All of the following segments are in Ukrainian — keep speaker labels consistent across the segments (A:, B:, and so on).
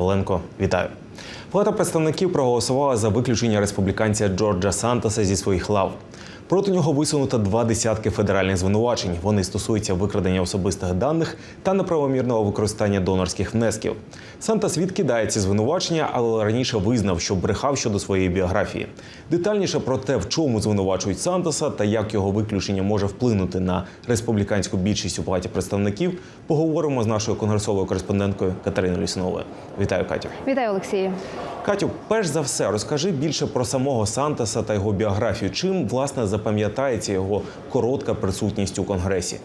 A: Оленко, вітаю. Палата представників проголосувала за виключення республіканця Джорджа Сантоса зі своїх лав. Проти нього висунуто два десятки федеральних звинувачень. Вони стосуються викрадення особистих даних та неправомірного використання донорських внесків. Сантос відкидає ці звинувачення, але раніше визнав, що брехав щодо своєї біографії. Детальніше про те, в чому звинувачують Сантоса та як його виключення може вплинути на республіканську більшість у палаті представників, поговоримо з нашою конгресовою кореспонденткою Катериною Лісновою. Вітаю, Катю.
B: Вітаю, Олексію.
A: Катю, перш за все, розкажи більше про самого Сантоса та його біографію. Чим власне запам'ятається його коротка присутність у конгресі?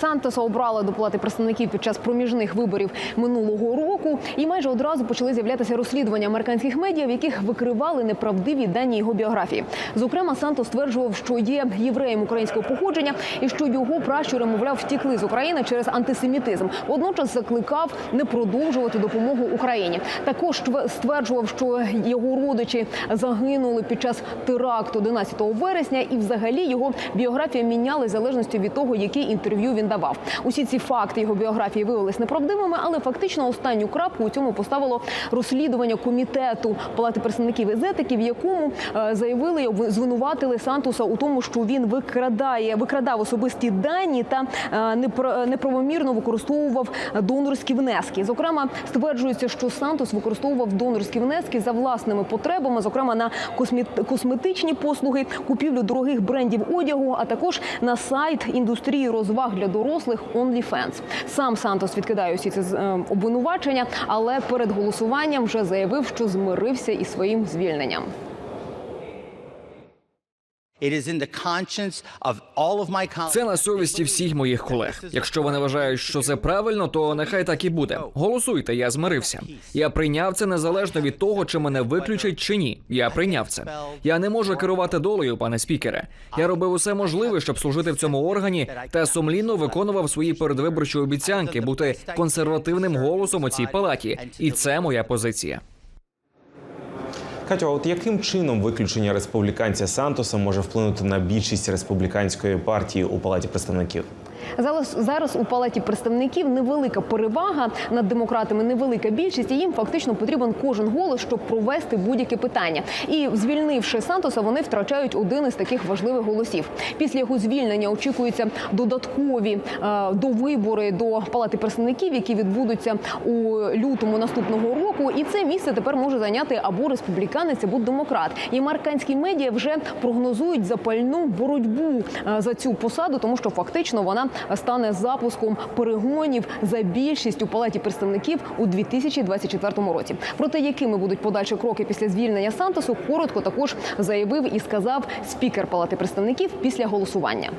B: Сантоса обрали до палати представників під час проміжних виборів минулого року, і майже одразу почали з'являтися розслідування американських медіа, в яких викривали неправдиві дані його біографії. Зокрема, Сантос стверджував, що є євреєм українського походження і що його пращури, мовляв, втікли з України через антисемітизм. Водночас закликав не продовжувати допомогу Україні. Також стверджував, що його родичі загинули під час теракту 11 вересня, і взагалі його біографія мінялась в залежності від того, які інтерв'ю він давав. Усі ці факти його біографії виявилися неправдивими, але фактично останню крапку у цьому поставило розслідування комітету палати представників із етики, в якому е, заявили і звинуватили Сантуса у тому, що він викрадає, викрадав особисті дані та е, неправомірно використовував донорські внески. Зокрема, стверджується, що Сантус використовував донорські внески за власними потребами, зокрема на косметичні послуги, купівлю дорогих брендів одягу, а також на сайт індустрії розваг для дорослих OnlyFans. Сам Сантос відкидає усі ці е, обвинувачення, але перед голосуванням вже заявив, що змирився із своїм звільненням.
C: It is in the conscience of
D: Це на совісті всіх моїх колег. Якщо вони вважають, що це правильно, то нехай так і буде. Голосуйте, я змирився. Я прийняв це незалежно від того, чи мене виключать чи ні. Я прийняв це. Я не можу керувати долею, пане спікере. Я робив усе можливе, щоб служити в цьому органі, та сумлінно виконував свої передвиборчі обіцянки бути консервативним голосом у цій палаті. І це моя позиція.
A: Катю, а от яким чином виключення республіканця Сантоса може вплинути на більшість республіканської партії у палаті представників?
B: Зараз зараз у палаті представників невелика перевага над демократами, невелика більшість. І їм фактично потрібен кожен голос, щоб провести будь-яке питання. І звільнивши Сантоса, вони втрачають один із таких важливих голосів. Після його звільнення очікуються додаткові е, довибори до палати представників, які відбудуться у лютому наступного року. І це місце тепер може зайняти або республіканець, або демократ. І американські медіа вже прогнозують запальну боротьбу е, за цю посаду, тому що фактично вона стане запуском перегонів за більшість у палаті представників у 2024 році. Про те, якими будуть подальші кроки після звільнення Сантосу, коротко також заявив і сказав спікер палати представників після голосування.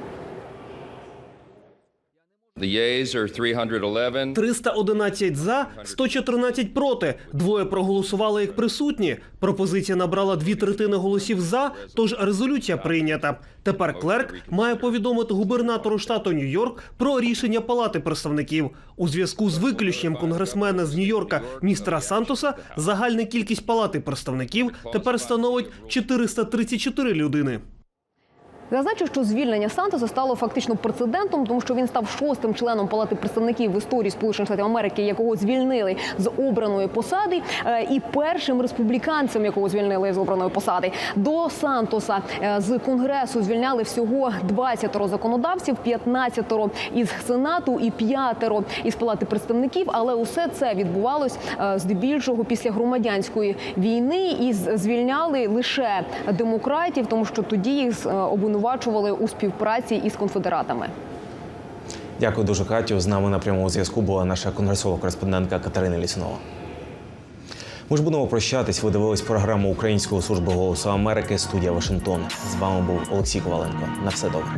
E: The yeas are 311.
F: 311 за, 114 проти. Двоє проголосували як присутні. Пропозиція набрала дві третини голосів за, тож резолюція прийнята. Тепер клерк має повідомити губернатору штату Нью-Йорк про рішення палати представників. У зв'язку з виключенням конгресмена з Нью-Йорка містера Сантоса загальна кількість палати представників тепер становить 434 людини.
B: Зазначу, що звільнення Сантоса стало фактично прецедентом, тому що він став шостим членом палати представників в історії Сполучених Штатів Америки, якого звільнили з обраної посади, е, і першим республіканцем, якого звільнили з обраної посади. До Сантоса е, з конгресу звільняли всього 20 законодавців, 15 із сенату і 5 із палати представників. Але усе це відбувалось е, здебільшого після громадянської війни, і звільняли лише демократів, тому що тоді їх е, обвинувачували у співпраці із конфедератами.
A: Дякую дуже, Катю. З нами на прямому зв'язку була наша конгресова кореспондентка Катерина Ліснова. Ми ж будемо прощатись. Ви дивились програму Української служби голосу Америки. Студія Вашингтон. З вами був Олексій Коваленко. На все добре.